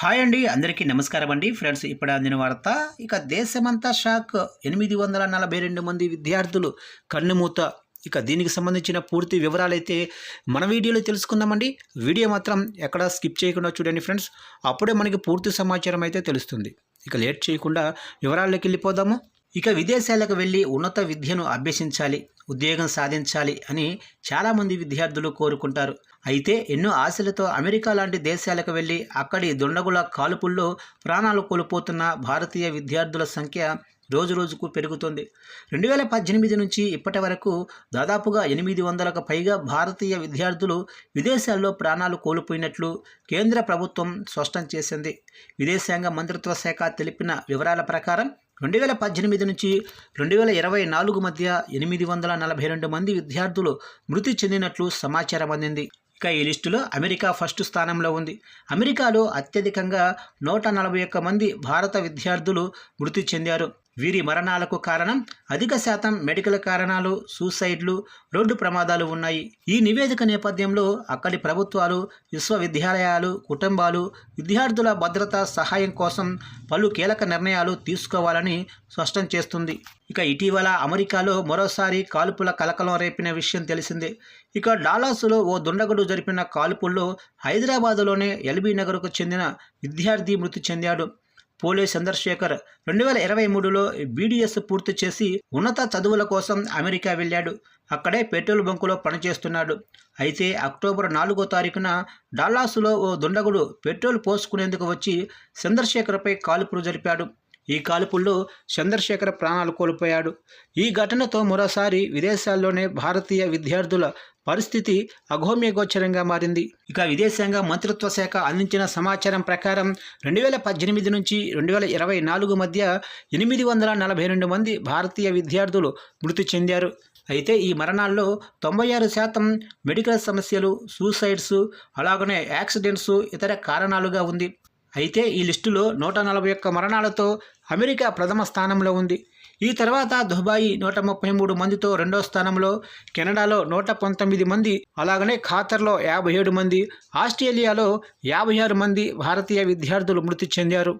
Hi అండి అందరికీ నమస్కారం అండి. ఫ్రెండ్స్ ఇప్పుడు అందిన వార్త ఇక దేశమంతా షాక్. ఎనిమిది వందల నలభై రెండు మంది విద్యార్థులు కన్నుమూత. ఇక దీనికి సంబంధించిన పూర్తి వివరాలైతే మన వీడియోలో తెలుసుకుందామండి. వీడియో మాత్రం ఎక్కడ స్కిప్ చేయకుండా చూడండి ఫ్రెండ్స్. అప్పుడే మనకి పూర్తి సమాచారం అయితే తెలుస్తుంది. ఇక లేట్ చేయకుండా వివరాల్లోకి వెళ్ళిపోదాము. ఇక విదేశాలకు వెళ్ళి ఉన్నత విద్యను అభ్యసించాలి ఉద్యోగం సాధించాలి అని చాలామంది విద్యార్థులు కోరుకుంటారు. అయితే ఎన్నో ఆశలతో అమెరికా లాంటి దేశాలకు వెళ్ళి అక్కడి దుండగుల కాల్పుల్లో ప్రాణాలు కోల్పోతున్న భారతీయ విద్యార్థుల సంఖ్య రోజు రోజుకు పెరుగుతుంది. రెండు వేల పద్దెనిమిది నుంచి ఇప్పటి వరకు దాదాపుగా ఎనిమిది వందలకు పైగా భారతీయ విద్యార్థులు విదేశాల్లో ప్రాణాలు కోల్పోయినట్లు కేంద్ర ప్రభుత్వం స్పష్టం చేసింది. విదేశాంగ మంత్రిత్వ శాఖ తెలిపిన వివరాల ప్రకారం రెండు వేల పద్దెనిమిది నుంచి రెండు వేల ఇరవై నాలుగు మధ్య ఎనిమిది వందల నలభై రెండు మంది విద్యార్థులు మృతి చెందినట్లు సమాచారం అందింది. ఇక ఈ లిస్టులో అమెరికా ఫస్ట్ స్థానంలో ఉంది. అమెరికాలో అత్యధికంగా నూట నలభై ఒక్క మంది భారత విద్యార్థులు మృతి చెందారు. వీరి మరణాలకు కారణం అధిక శాతం మెడికల్ కారణాలు సూసైడ్లు రోడ్డు ప్రమాదాలు ఉన్నాయి. ఈ నివేదిక నేపథ్యంలో అక్కడి ప్రభుత్వాలు విశ్వవిద్యాలయాలు కుటుంబాలు విద్యార్థుల భద్రత సహాయం కోసం పలు కీలక నిర్ణయాలు తీసుకోవాలని స్పష్టం చేస్తుంది. ఇక ఇటీవల అమెరికాలో మరోసారి కాల్పుల కలకలం రేపిన విషయం తెలిసిందే. ఇక డాలాసులో ఓ దుండగుడు జరిపిన కాల్పుల్లో హైదరాబాదులోనే ఎల్బీ నగర్కు చెందిన విద్యార్థి మృతి చెందాడు. పోలే చంద్రశేఖర్ రెండు వేల ఇరవై మూడులో బీడీఎస్ పూర్తి చేసి ఉన్నత చదువుల కోసం అమెరికా వెళ్ళాడు. అక్కడే పెట్రోల్ బంకులో పనిచేస్తున్నాడు. అయితే అక్టోబర్ నాలుగో తారీఖున డాలాసులో ఓ దుండగుడు పెట్రోల్ పోసుకునేందుకు వచ్చి చంద్రశేఖర్పై కాల్పులు జరిపాడు. ఈ కాల్పుల్లో చంద్రశేఖర్ ప్రాణాలు కోల్పోయాడు. ఈ ఘటనతో మరోసారి విదేశాల్లోనే భారతీయ విద్యార్థుల పరిస్థితి అఘోమ్యగోచరంగా మారింది. ఇక విదేశాంగ మంత్రిత్వ శాఖ అందించిన సమాచారం ప్రకారం రెండు వేల పద్దెనిమిది నుంచి రెండు వేల ఇరవై నాలుగు మధ్య ఎనిమిది వందల నలభై రెండు మంది భారతీయ విద్యార్థులు మృతి చెందారు. అయితే ఈ మరణాల్లో తొంభై ఆరు శాతం మెడికల్ సమస్యలు సూసైడ్స్ అలాగనే యాక్సిడెంట్స్ ఇతర కారణాలుగా ఉంది. అయితే ఈ లిస్టులో నూట నలభై ఒక్క మరణాలతో అమెరికా ప్రథమ స్థానంలో ఉంది. ఈ తర్వాత దుబాయి నూట ముప్పై మూడు మందితో రెండో స్థానంలో కెనడాలో నూట పంతొమ్మిది మంది అలాగనే ఖాతర్లో యాభై ఏడు మంది ఆస్ట్రేలియాలో యాభై ఆరు మంది భారతీయ విద్యార్థులు మృతి చెందారు.